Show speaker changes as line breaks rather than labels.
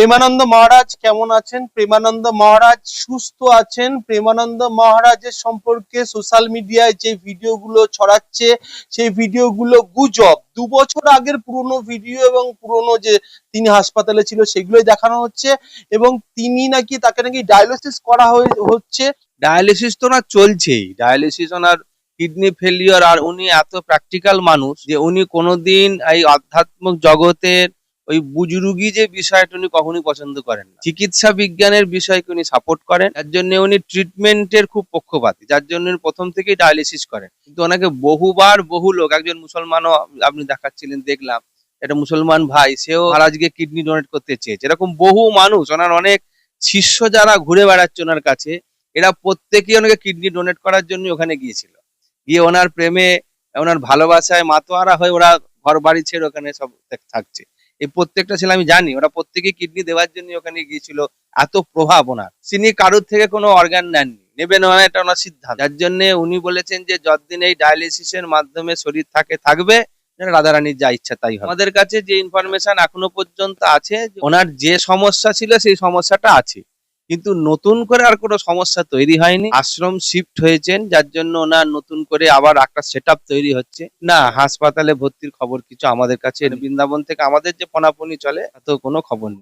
প্রেমানন্দ মহারাজ কেমন আছেন? প্রেমানন্দ মহারাজ সুস্থ আছেন। প্রেমানন্দ মহারাজের সম্পর্কে সোশ্যাল মিডিয়ায় যে ভিডিওগুলো ছড়াচ্ছে, সেই ভিডিওগুলো গুজব। দু বছর আগের পুরনো ভিডিও এবং পুরনো যে তিনি হাসপাতালে ছিল, সেগুলোই দেখানো হচ্ছে এবং তিনি নাকি তাকে নাকি ডায়ালিসিস করা হচ্ছে।
ডায়ালিসিস তো না চলছেই। ডায়ালিসিস ওনার কিডনি ফেলিওর আর উনি এত প্র্যাকটিক্যাল মানুষ যে উনি কোনোদিন এই আধ্যাত্মিক জগতের ওই বুজরুগি যে বিষয়টা উনি কখনোই পছন্দ করেন না। চিকিৎসা বিজ্ঞানের বিষয়কে উনি সাপোর্ট করেন, যার জন্য উনি ট্রিটমেন্টের খুব পক্ষপাতী, যার জন্য প্রথম থেকেই ডায়ালিসিস করেন। কিন্তু ওনাকে বহুবার বহু লোক, একজন মুসলমানও আপনি দেখাচ্ছিলেন, দেখলাম, একটা মুসলমান ভাই, সেও মহারাজকে কিডনি ডোনেট করতে চেয়েছে। এরকম বহু মানুষ, ওনার অনেক শিষ্য যারা ঘুরে বেড়াচ্ছে ওনার কাছে, এরা প্রত্যেকেই ওনাকে কিডনি ডোনেট করার জন্য ওখানে গিয়েছিল। গিয়ে ওনার প্রেমে, ওনার ভালোবাসায় মাতোয়ারা হয়ে ওরা ঘর বাড়ি ছেড়ে ওখানে সব থাকছে। এই প্রত্যেকটা ছেলে আমি জানি, ওরা প্রত্যেকে কিডনি দেওয়ার জন্য ওখানে গিয়েছিল। এত প্রভাব ওনার। তিনি কারোর থেকে কোনো অর্গান নেননি। নেবেন না এটা ওনার সিদ্ধান্ত। যার জন্য উনি বলেছেন যে, যতদিন এই ডায়ালিসিসের মাধ্যমে শরীর থাকে, থাকবে রাধারানীর যা ইচ্ছা তাই হবে। আমাদের কাছে যে ইনফরমেশন এখনও পর্যন্ত আছে ওনার যে সমস্যা ছিল, সেই সমস্যাটা আছে। কিন্তু নতুন করে আর কোনো সমস্যা তৈরি হয়নি। আশ্রম শিফট হয়েছেন, যার জন্য ওনার নতুন করে আবার একটা সেট তৈরি হচ্ছে। না, হাসপাতালে ভর্তির খবর কিছু আমাদের কাছে বৃন্দাবন থেকে আমাদের যে পনাপনি চলে তো কোনো খবর নেই।